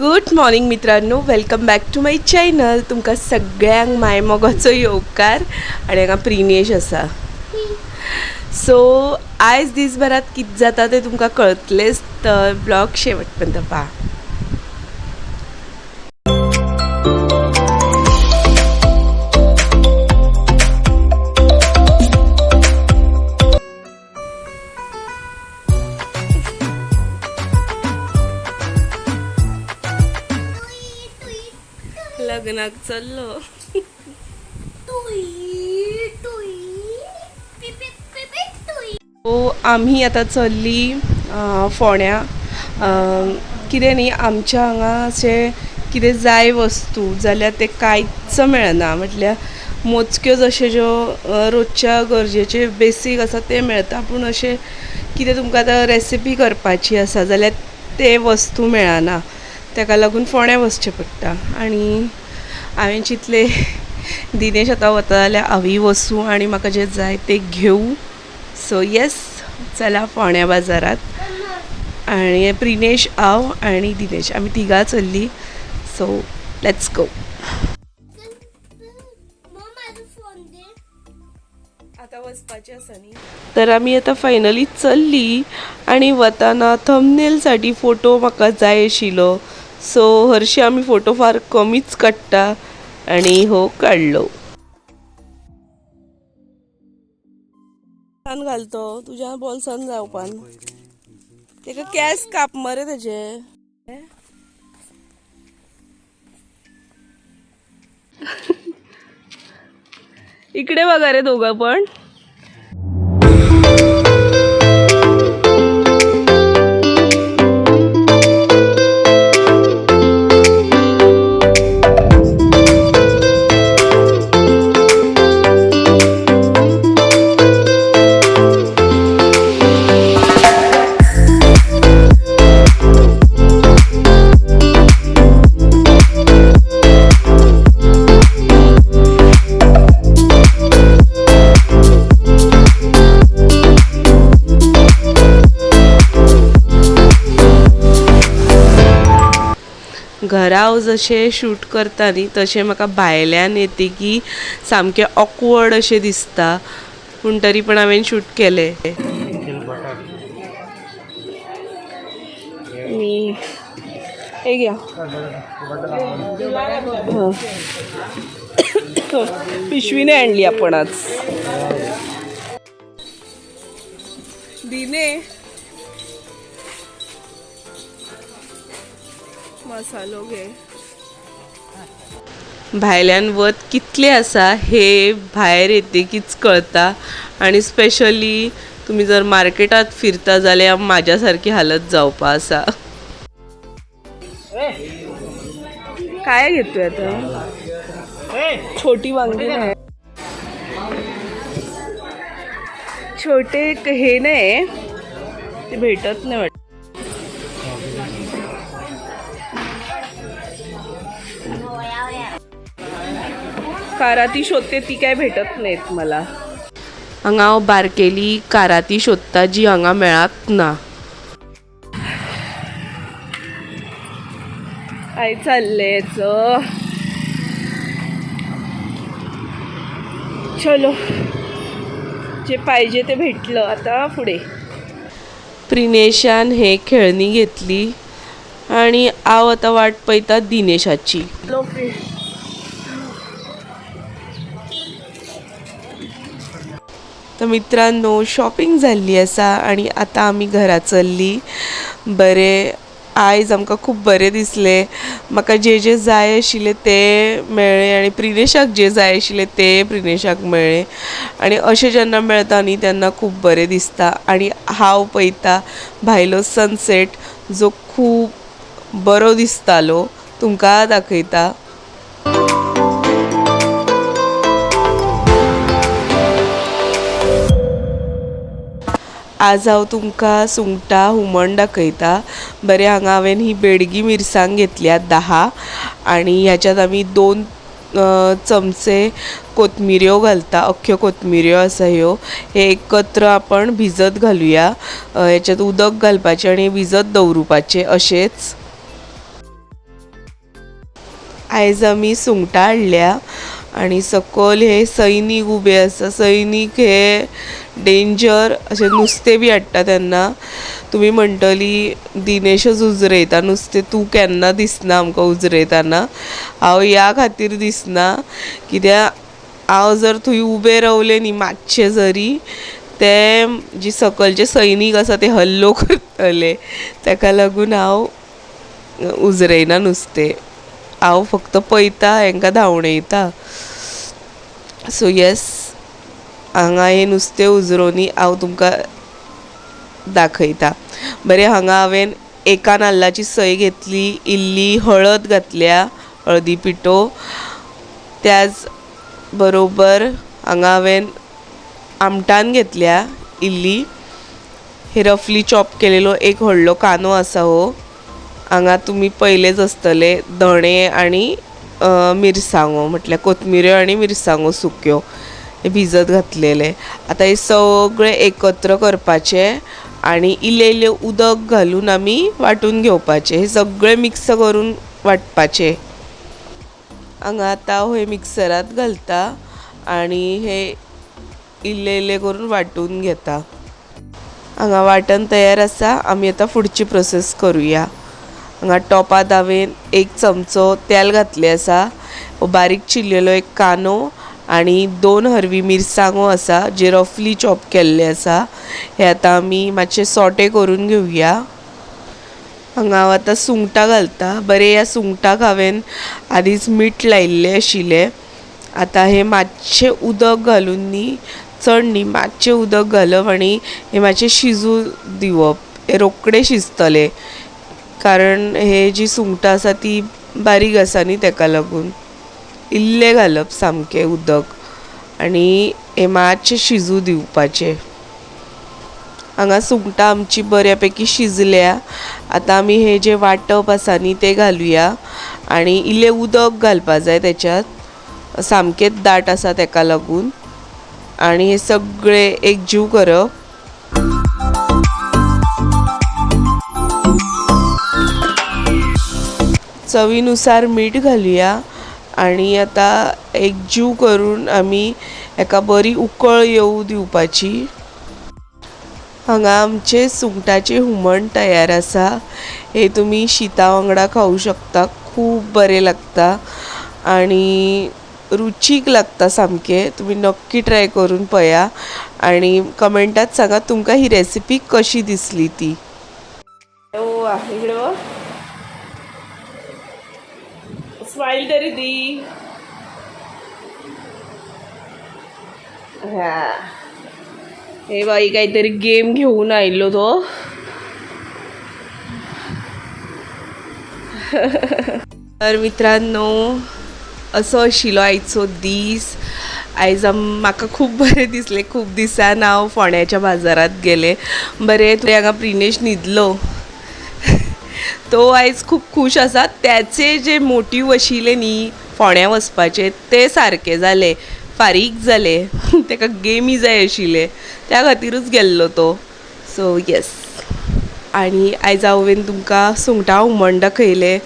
Good morning मित्रांनो. Welcome back to my channel तुमकां सगळ्यांक माय मोगाचो येवकार आनी हांगा प्रिनेश आसा. सो आयज दिसभरात कितें जाता तें तुमकां कळतलेंच तर ब्लॉग शेवट पर्यंत पहा. लग्नाक चल्लो. सो हो, आम्ही आता चल्ली फोण्या. कितें न्ही आमच्या हांगा अशें कितें जाय वस्तू जाल्यार ते कांयच मेळना. म्हटल्यार मोजक्यो अश्यो ज्यो रोजच्या गरजेचे बेसीक आसा ते मेळटा पूण अशें कितें तुमकां आतां रेसिपी करपाची आसा जाल्यार ते वस्तू मेळना. ताका लागून फोण्या वचचें पडटा. आनी हांवें चिंतलें दिनेश आतां वता जाल्यार हांवूय वसूं आनी म्हाका जें जाय तें घेवूं सो येस चला फोण्या बाजारात. आणि प्रिनेश हांव आणि दिनेश. आम्ही तिगा चल्ली. सो लेट्स गो आता वचपाचें आसा न्ही तर आमी आतां फायनली चल्ली आनी वताना थंबनेलसाठी फोटो म्हाका जाय आशिल्लो. सो हरशीं आमी फोटो फार कमीच काडटा आनी हो काडलो कान घालतो. तुज्या बोल्सान जावपान तेका केस काप मरे तेजे इकडे बघा रे दोघं पण. हांव जशें शूट करता न्ही तशें म्हाका भायल्यान येतकी सामकें ऑकवर्ड अशें दिसता. पूण तरी पण हांवें शूट केलें. मी हे घ्या. पिशवीने आणली आपण आज. दिने. मसालो घे. भायल्यान वत कितले आसा हे भायर येतकीच कळटा आणि स्पेशली तुम्ही जर मार्केटात फिरता जाल्यार म्हाज्या सारकी हालत जावपा आसा. काय घेतोय आता? छोटी वांगी नाही छोटे हे नाही ते भेटत नाही काराती शोधते ती काय भेटत नाहीत मला. हांगा हांव बारकेली काराती शोधता जी हांगा मेळत ना. काय चाललेच चलो. जे पाहिजे ते भेटलं आता पुढे. प्रिनेशान हे खेळणी घेतली आणि हांव आतां वाट पळयता दिनेशाची. तर मित्रांनो शॉपिंग जाल्ली आसा आनी आतां आमी घरा चल्ली. बरें आयज आमकां खूब बरें दिसलें. म्हाका जे जे जाय आशिल्ले ते मेळ्ळे आनी प्रिनेशाक जे जाय आशिल्ले ते प्रिनेशाक मेळ्ळे आनी अशें जेन्ना मेळटा न्ही तेन्ना खूब बरें दिसता. आनी हांव पळयता भायलो सनसेट जो खूब बरो दिसतालो. तुमकां दाखयता. आज हांव तुमकां सुंगटां हुमण दाखयता. बरें हांगा हांवें ही बेडगी मिरसांग घेतल्या धा आनी ह्याच्यात आमी दोन चमचे कोथमिऱ्यो घालता. अख्ख्यो कोथमिऱ्यो आसा ह्यो. हे एकत्र आपण भिजत घालुया. ह्याच्यात उदक घालपाचें आनी भिजत दवरुपाचें अशेंच आयज आमी सुंगटां हाडल्या आनी सकल हे सैनीक उबे आसा सैनीक हे डेंजर अशें नुस्तें बी हाडटा तेन्ना तुमी म्हणटली दिनेशच उजरयता नुस्तें तूं केन्ना दिसना आमकां उजरयतना हांव ह्या खातीर दिसना. कित्याक हांव जर थंय उबें रावलें न्ही मातशें जरी ते जी सकलचे सैनीक आसा ते हल्लो करतले. ताका लागून हांव उजरयना नुस्तें. हांव फक्त पळयता हांकां धांवणयता सो येस हांगा हें नुस्तें उजरोनी हांव तुमकां दाखयता बरें हांगा हांवें एका नाल्लाची सय घेतली इल्ली हळद घातल्या हळदी पिठो त्याच बरोबर हांगा हांवें आमटान घेतल्या इल्ली हे रफली चॉप केलेलो एक व्हडलो कांदो आसा हो हांगा तुमी पयलेच आसतले धणे आनी मिरसांगो म्हटल्यार कोथमिऱ्यो आनी मिरसांगो सुक्यो. हे भिजत घातलेले. आतां हे सगळे एकत्र करपाचे आनी इल्लें इल्लें उदक घालून आमी वांटून घेवपाचें. हे सगळे मिक्स करून वांटपाचें. हांगा आतां हांव हे मिक्सरांत घालता आनी हे इल्लें इल्लें करून वांटून घेता. हांगा वांटण तयार आसा आमी आतां फुडची प्रोसेस करुया. हांगा टॉपांत हांवें एक चमचो तेल घातलें आसा. बारीक चिरलेलो एक कांदो आनी दोन हरवी मिरसांगो आसा जे रफली चॉप केल्ले आसा. हे आतां आमी मातशे सोटे करून घेवया हांगा हांव आतां सुंगटां घालता. बरें ह्या सुंगटाक हांवें आदींच मीठ लायिल्लें आशिल्लें. आतां हें मातशें उदक घालून न्ही चड न्ही मातशें उदक घालप आनी हें मातशें शिजू दिवप. हें रोखडें शिजतलें. कारण हे जी सुंगटां आसा ती बारीक आसा न्ही ताका लागून. इल्लें घालप सामकें उदक. आनी हें मातशें शिजू दिवपाचें. हांगा सुंगटां आमची बऱ्या पैकी शिजल्या. आतां आमी हे जे वांटप आसा न्ही तें घालुया. आनी इल्लें उदक घालपा जाय तेच्यात सामकेंच दाट आसा ताका लागून. आनी हे सगळें एकजीव करप. चवीनुसार मीठ घालूया आनी आतां एकजीव करून आमी हेका बरी उकळ येऊ दिवपाची. हांगा आमचे सुंगटाचें हुमण तयार आसा. हे तुमी शिता वांगडा खाऊ शकता खूब बरें लागता आनी रुचीक लागता सामकें. तुमी नक्की ट्राय करून पळया आनी कमेंटात सांगात तुमकां ही रेसिपी कशी दिसली ती. हो, इकडे स्माईल तरी दी. हा. हे बाई काहीतरी गेम घेऊन आयलो तो. तर मित्रांनो असो आशिल्लो आयचो दीस. आयज म्हाका खूब बरें दिसलें खूब दिसान हांव फोंड्याच्या बाजारात गेलें. बरें तुवें हांगा प्रिनेश न्हिदलो तो आयज खूब खूश आसा त्याचे जे मोटीव आशिल्ले न्ही फोंड्या वचपाचे ते सारके जाले फारीक जाले ताका गेमी जाय आशिल्ले त्या खातीरूच गेल्लो तो. सो येस आनी आयज हांवें तुमकां सुंगटां हुमण दाखयलें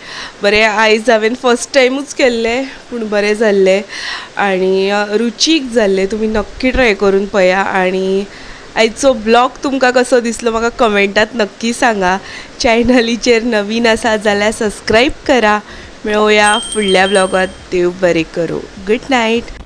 बरें आयज हांवें फस्ट टायमूच केल्लें पूण बरें जाल्लें आनी रुचीक जाल्लें तुमी नक्की ट्राय करून पळया आनी आयचो ब्लॉग तुमकां कसो दिसलो म्हाका कमेंटात नक्की सांगा. चॅनलीचेर नवीन आसा जाल्यार सबस्क्रायब करा. मेळोया फुडल्या ब्लॉगात. देव बरें करूं. Good night